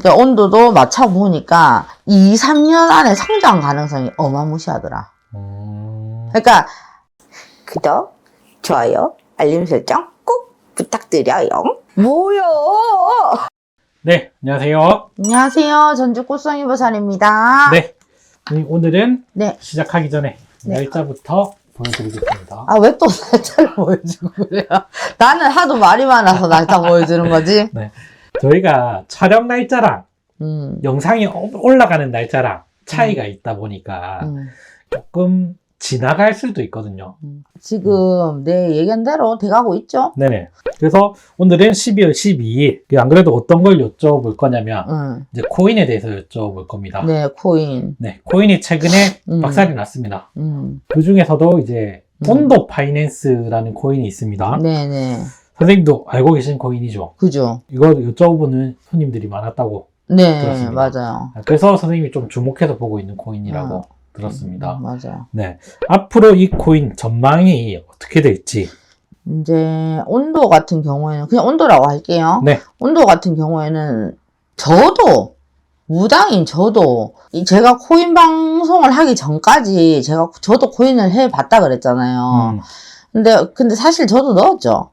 그러니까 온도도 맞춰 보니까 2, 3년 안에 성장 가능성이 어마무시하더라. 음, 그러니까 구독, 좋아요, 알림 설정 꼭 부탁드려요. 뭐요? 네, 안녕하세요. 안녕하세요. 전주 꽃송이 보살입니다. 네, 음, 오늘은 네. 시작하기 전에 네. 날짜부터 보여드리겠습니다. 아, 왜 또 날짜를 보여주고 그래요? 나는 하도 말이 많아서 날짜 보여주는 거지? 저희가 촬영 날짜랑 음. 영상이 오- 올라가는 날짜랑 차이가 있다 보니까 음. 조금 지나갈 수도 있거든요. 음. 지금 내 얘기한 대로 돼가고 있죠? 네네. 그래서 오늘은 12월 12일. 안 그래도 어떤 걸 여쭤볼 거냐면 응. 이제 코인에 대해서 여쭤볼 겁니다. 네, 코인. 네, 코인이 최근에 음. 박살이 났습니다. 음. 그 중에서도 이제 음. 온도 파이낸스라는 코인이 있습니다. 네네. 선생님도 알고 계신 코인이죠. 그죠? 이거 여쭤보는 손님들이 많았다고. 네, 그렇습니다. 맞아요. 그래서 선생님이 좀 주목해서 보고 있는 코인이라고 음. 들었습니다. 음, 맞아요. 네. 앞으로 이 코인 전망이 어떻게 될지. 이제 온도 같은 경우에는 그냥 온도라고 할게요. 네. 온도 같은 경우에는 저도 무당인 저도 이 제가 코인 방송을 하기 전까지 제가 저도 코인을 해 봤다 그랬잖아요. 음, 근데 근데 사실 저도 넣었죠.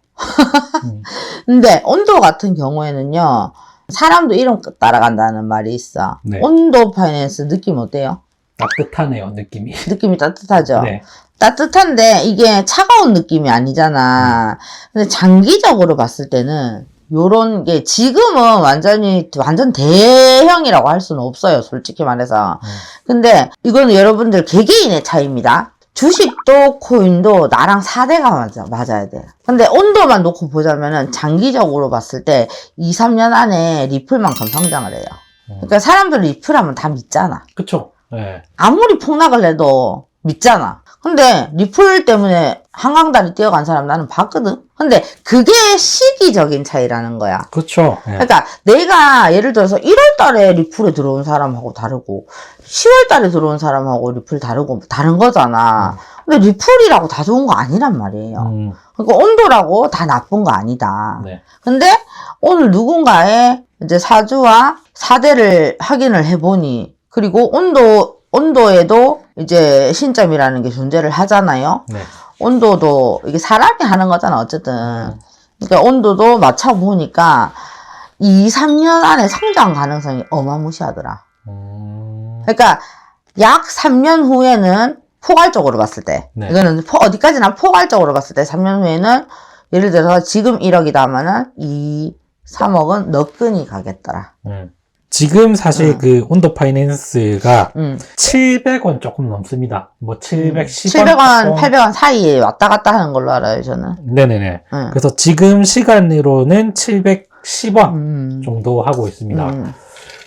음, 근데 온도 같은 경우에는요. 사람도 이름 따라간다는 말이 있어. 네. 온도 파이낸스 느낌 어때요? 따뜻하네요, 느낌이. 느낌이 따뜻하죠? 네. 따뜻한데 이게 차가운 느낌이 아니잖아. 근데 장기적으로 봤을 때는 요런 게 지금은 완전히 완전 대형이라고 할 수는 없어요. 솔직히 말해서. 음. 근데 이거는 여러분들 개개인의 차이입니다. 주식도 코인도 나랑 4대가 맞아, 맞아야 돼. 근데 온도만 놓고 보자면은 장기적으로 봤을 때 2, 3년 안에 리플만큼 성장을 해요. 음. 그러니까 사람들 리플하면 다 믿잖아. 그쵸. 네. 아무리 폭락을 해도 믿잖아. 근데 리플 때문에 한강다리 뛰어간 사람 나는 봤거든. 근데 그게 시기적인 차이라는 거야. 그쵸. 네. 그러니까 내가 예를 들어서 1월 달에 리플에 들어온 사람하고 다르고 10월 달에 들어온 사람하고 리플 다르고 다른 거잖아. 근데 리플이라고 다 좋은 거 아니란 말이에요. 음, 그러니까 온도라고 다 나쁜 거 아니다. 네. 근데 오늘 누군가의 이제 사주와 사대를 확인을 해보니 그리고 온도 온도에도 이제 신점이라는 게 존재를 하잖아요. 네. 온도도 이게 사람이 하는 거잖아 어쨌든. 음. 그러니까 온도도 맞춰 보니까 2, 3년 안에 성장 가능성이 어마무시하더라. 음, 그러니까 약 3년 후에는 포괄적으로 봤을 때 네. 이거는 포- 어디까지나 포괄적으로 봤을 때 3년 후에는 예를 들어서 지금 1억이다 하면은 2, 3억은 너끈히 가겠더라. 음. 지금 사실 음. 그 온도 파이낸스가 음. 700원 조금 넘습니다. 뭐 710원. 700원, 800원 사이에 왔다 갔다 하는 걸로 알아요, 저는. 네네네. 음. 그래서 지금 시간으로는 710원 음. 정도 하고 있습니다. 음.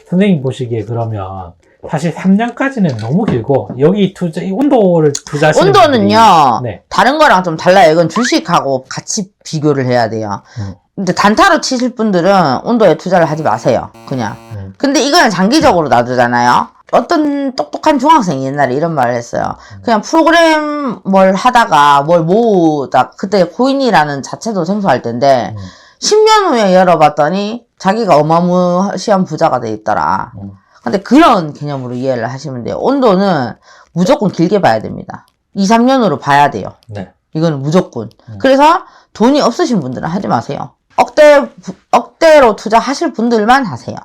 선생님 보시기에 그러면 사실 3년까지는 너무 길고 여기 투자 이 온도를 투자하시는 온도는요, 분들이- 네. 다른 거랑 좀 달라요. 이건 주식하고 같이 비교를 해야 돼요. 음. 근데 단타로 치실 분들은 온도에 투자를 하지 마세요. 그냥. 음. 근데 이거는 장기적으로 놔두잖아요. 어떤 똑똑한 중학생이 옛날에 이런 말을 했어요. 그냥 프로그램 뭘 하다가 뭘 모으다, 그때 코인이라는 자체도 생소할 텐데, 음. 10년 후에 열어봤더니 자기가 어마무시한 부자가 돼 있더라. 음. 근데 그런 개념으로 이해를 하시면 돼요. 온도는 무조건 길게 봐야 됩니다. 2, 3년으로 봐야 돼요. 네. 이거는 무조건. 음. 그래서 돈이 없으신 분들은 하지 마세요. 억대, 부- 억대로 투자하실 분들만 하세요.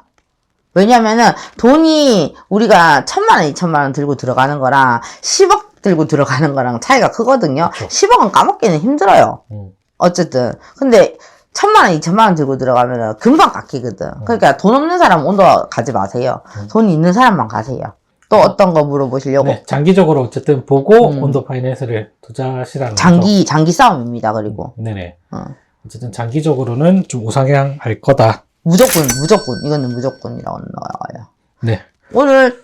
왜냐면은 돈이 우리가 천만 원, 이천만 원 들고 들어가는 거랑 10억 들고 들어가는 거랑 차이가 크거든요. 그쵸. 10억은 까먹기는 힘들어요. 음. 어쨌든. 근데 천만 원, 이천만 원 들고 들어가면은 금방 깎이거든. 그러니까 돈 없는 사람 온도 가지 마세요. 음. 돈 있는 사람만 가세요. 또 어떤 거 물어보시려고? 네, 장기적으로 어쨌든 보고 음. 온도 파이낸스를 투자하시라는 거죠. 장기, 장기 싸움입니다. 그리고. 네네. 어. 어쨌든 장기적으로는 좀 우상향 할 거다. 무조건, 무조건. 이거는 무조건이라고 나와요. 네. 오늘,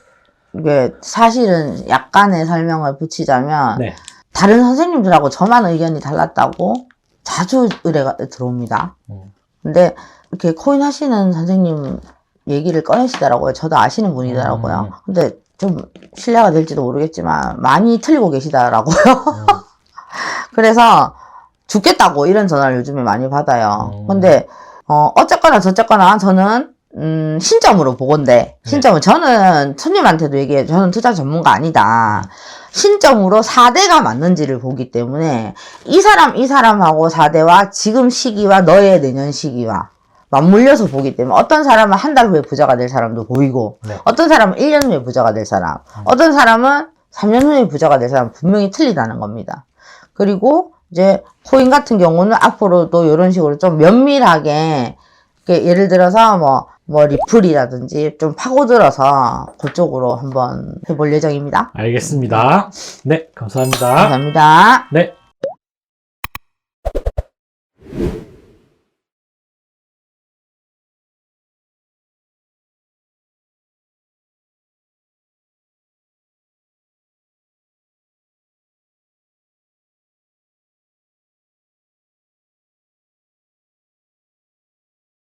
이게 사실은 약간의 설명을 붙이자면, 네. 다른 선생님들하고 저만 의견이 달랐다고 자주 의뢰가 들어옵니다. 음. 근데 이렇게 코인 하시는 선생님 얘기를 꺼내시더라고요. 저도 아시는 분이더라고요. 음. 근데 좀 신뢰가 될지도 모르겠지만 많이 틀리고 계시더라고요. 음. 그래서 죽겠다고 이런 전화를 요즘에 많이 받아요. 음. 근데 어, 어쨌거나 저쨌거나 저는 음, 신점으로 보건데, 신점은 저는 손님한테도 얘기해요. 저는 투자 전문가 아니다. 신점으로 4대가 맞는지를 보기 때문에 이 사람, 이 사람하고 4대와 지금 시기와 너의 내년 시기와 맞물려서 보기 때문에 어떤 사람은 한 달 후에 부자가 될 사람도 보이고 네. 어떤 사람은 1년 후에 부자가 될 사람, 어떤 사람은 3년 후에 부자가 될 사람 분명히 틀리다는 겁니다. 그리고 이제 코인 같은 경우는 앞으로도 이런 식으로 좀 면밀하게 예를 들어서 뭐, 뭐 리플이라든지 좀 파고들어서 그쪽으로 한번 해볼 예정입니다. 알겠습니다. 네, 감사합니다. 감사합니다. 네,